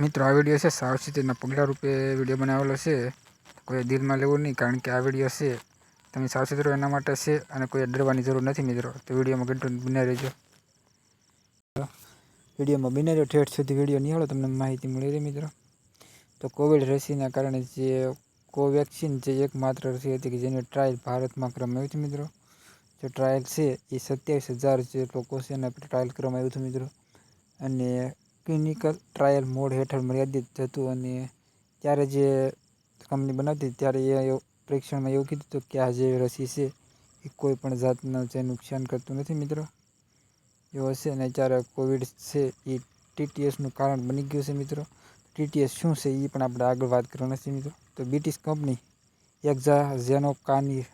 મિત્રો, આ વીડિયો છે સાવચેતીના પગલા રૂપે વીડિયો બનાવેલો છે. કોઈ દિલમાં લેવું નહીં, કારણ કે આ વીડિયો છે. તમે સાવચેત રહો એના માટે છે અને કોઈ ડરવાની જરૂર નથી મિત્રો. તો વિડીયોમાં કન્ટિન્યુ બન્યા રહેજો. વિડીયોમાં બને રહ્યો ઠેઠ સુધી વીડિયો નિહાળો, તમને માહિતી મળી રહી મિત્રો. તો કોવિડ રસીના કારણે જે કોવેક્સિન જે એકમાત્ર રસી હતી કે જેની ટ્રાયલ ભારતમાં કરવામાં આવી હતી મિત્રો. જે ટ્રાયલ છે એ સત્યાવીસ હજાર જે લોકો છે એના ટ્રાયલ કરવામાં આવ્યું હતું મિત્રો. અને ક્લિનિકલ ટ્રાયલ મોડ હેઠળ મર્યાદિત હતું અને ત્યારે જે કંપની બનાવતી ત્યારે એ પરીક્ષણમાં એવું કીધું હતું કે આ જે રસી છે, એ કોઈ પણ જાતનું જે નુકસાન કરતું નથી મિત્રો. એવો છે અને અત્યારે કોવિડ છે, એ ટીટીએસનું કારણ બની ગયું છે મિત્રો. ટીટીએસ શું છે એ પણ આપણે આગળ વાત કરવાના છે મિત્રો. તો બ્રિટિશ કંપની એક્ઝા ઝેનોકાની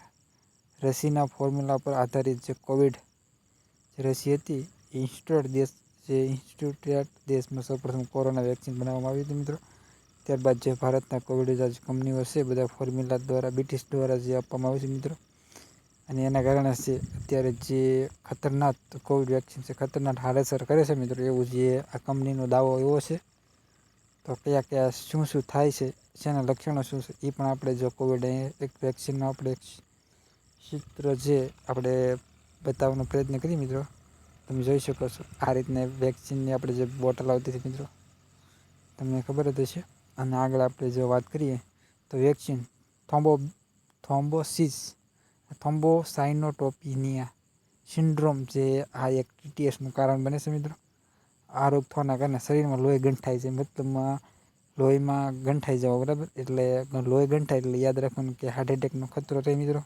રસીના ફોર્મ્યુલા પર આધારિત જે કોવિડ જે રસી હતી, એ ઇન્સ્ટિટ્યૂટ દેશ જે ઇન્સ્ટિટ્યૂટ દેશમાં સૌપ્રથમ કોરોના વેક્સિન બનાવવામાં આવી હતી મિત્રો. ત્યારબાદ જે ભારતના કોવિડ જે કંપનીઓ છે, બધા ફોર્મ્યુલા દ્વારા બ્રિટિશ દ્વારા જે આપવામાં આવ્યું છે મિત્રો. અને એના કારણે છે, અત્યારે જે ખતરનાક કોવિડ વેક્સિન છે, ખતરનાક હાડેસર કરે છે મિત્રો, એવું જે આ કંપનીનો દાવો એવો છે. તો કયા કયા શું શું થાય છે, શેના લક્ષણો શું છે એ પણ આપણે જો કોવિડ એક વેક્સિનનો આપણે ચિત્ર જે આપણે બતાવવાનો પ્રયત્ન કરીએ મિત્રો. તમે જોઈ શકો છો. આ રીતના વેક્સિનની આપણે જે બોટલ આવતી હતી મિત્રો, તમને ખબર જ હશે. અને આગળ આપણે જો વાત કરીએ તો વેક્સિન થોમ્બો થોમ્બોસિસ થોમ્બોસાઇનોટોપિનિયા સિન્ડ્રોમ જે આ એક ટીટીએસનું કારણ બને છે મિત્રો. આ રોગ થવાના કારણે શરીરમાં લોહી ગંઠાય છે. મતલબમાં લોહીમાં ગંઠાઈ જવા બરાબર? એટલે લોહી ગંઠાય એટલે યાદ રાખવાનું કે હાર્ટ એટેકનો ખતરો રહે મિત્રો.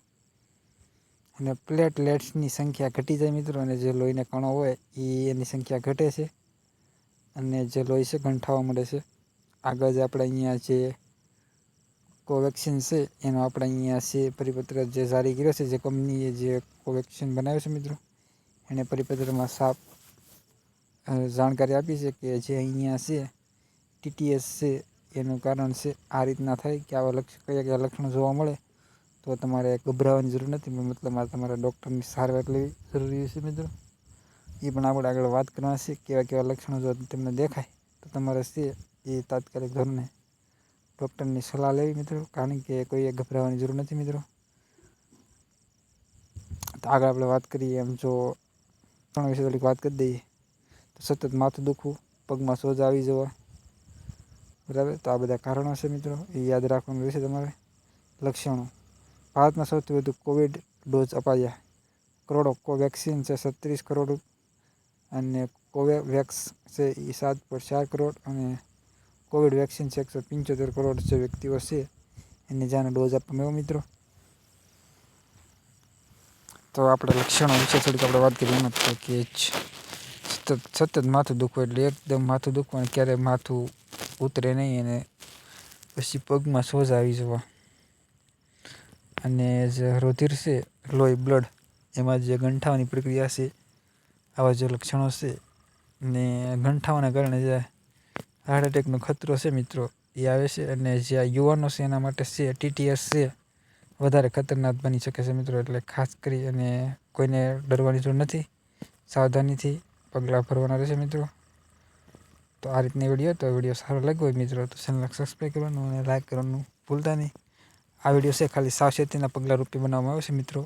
અને પ્લેટલેટ્સની સંખ્યા ઘટી જાય મિત્રો, અને જે લોહીને કણો હોય એ એની સંખ્યા ઘટે છે. અને જે લોહી છે ગંઠાવા મળે છે. આગળ જે આપણે અહીંયા જે કોવેક્સિન છે, એનો આપણે અહીંયા છે પરિપત્ર જે જારી કર્યો છે, જે કંપનીએ જે કોવેક્સિન બનાવ્યો છે મિત્રો એણે પરિપત્રમાં સાફ જાણકારી આપી છે કે જે અહીંયા છે ટીટીએસ છે, એનું કારણ છે આ રીતના થાય કે આવા લક્ષ, કયા કયા લક્ષણો જોવા મળે. તો તમારે ગભરાવાની જરૂર નથી મતલબ આ તમારે ડૉક્ટરની સારવાર લેવી જરૂરી છે મિત્રો. એ પણ આપણે આગળ વાત કરવાના છે કેવા કેવા લક્ષણો જો તમને દેખાય, તો તમારે છે એ તાત્કાલિક ધોરણે ડૉક્ટરની સલાહ લેવી મિત્રો, કારણ કે કોઈએ ગભરાવાની જરૂર નથી મિત્રો. તો આગળ આપણે વાત કરીએ, એમ જો લક્ષણો વિશે થોડીક વાત કરી દઈએ. તો સતત માથું દુખવું, પગમાં સોજા આવી જવા, બરાબર? તો આ બધા કારણો છે મિત્રો, એ યાદ રાખવાનું રહેશે તમારે. લક્ષણો. ભારતમાં સૌથી વધુ કોવિડ ડોઝ અપાયા. કરોડો કોવેક્સિન છે, છત્રીસ કરોડ અને કોવેવેક્સ છે, એ સાત પોઈન્ટ ચાર કરોડ અને કોવિડ વેક્સિન છે, એકસો પંચોતેર કરોડ જે વ્યક્તિઓ છે, એને જ્યાંનો ડોઝ આપવામાં આવ્યો મિત્રો. તો આપણે લક્ષણો વિશે થોડીક આપણે વાત કરીએ. એમાં તો કે સતત સતત માથું દુખવું એટલે એકદમ માથું દુખવું અને ક્યારેય માથું ઉતરે નહીં અને પછી પગમાં સોજા આવી જવા. અને જે રુધિર છે, લોહી બ્લડ એમાં જે ગંઠાવાની પ્રક્રિયા છે, આવા જે લક્ષણો છે, ને ગંઠાવાના કારણે જે હાર્ટ એટેકનો ખતરો છે મિત્રો, એ આવે છે અને જે આ યુવાનો છે એના માટે છે ટીટીએસ છે, વધારે ખતરનાક બની શકે છે મિત્રો, એટલે ખાસ કરી અને કોઈને ડરવાની જરૂર નથી, સાવધાનીથી પગલાં ભરવાના રહેશે મિત્રો. તો આ રીતની વીડિયો તો વીડિયો સારો લાગ્યો હોય મિત્રો, તો ચેનલ સબસ્ક્રાઈબ કરવાનું અને લાઈક કરવાનું ભૂલતા નહીં. આ વીડિયો છે ખાલી સાવચેતીના પગલાં રૂપે બનાવવામાં આવ્યો છે મિત્રો.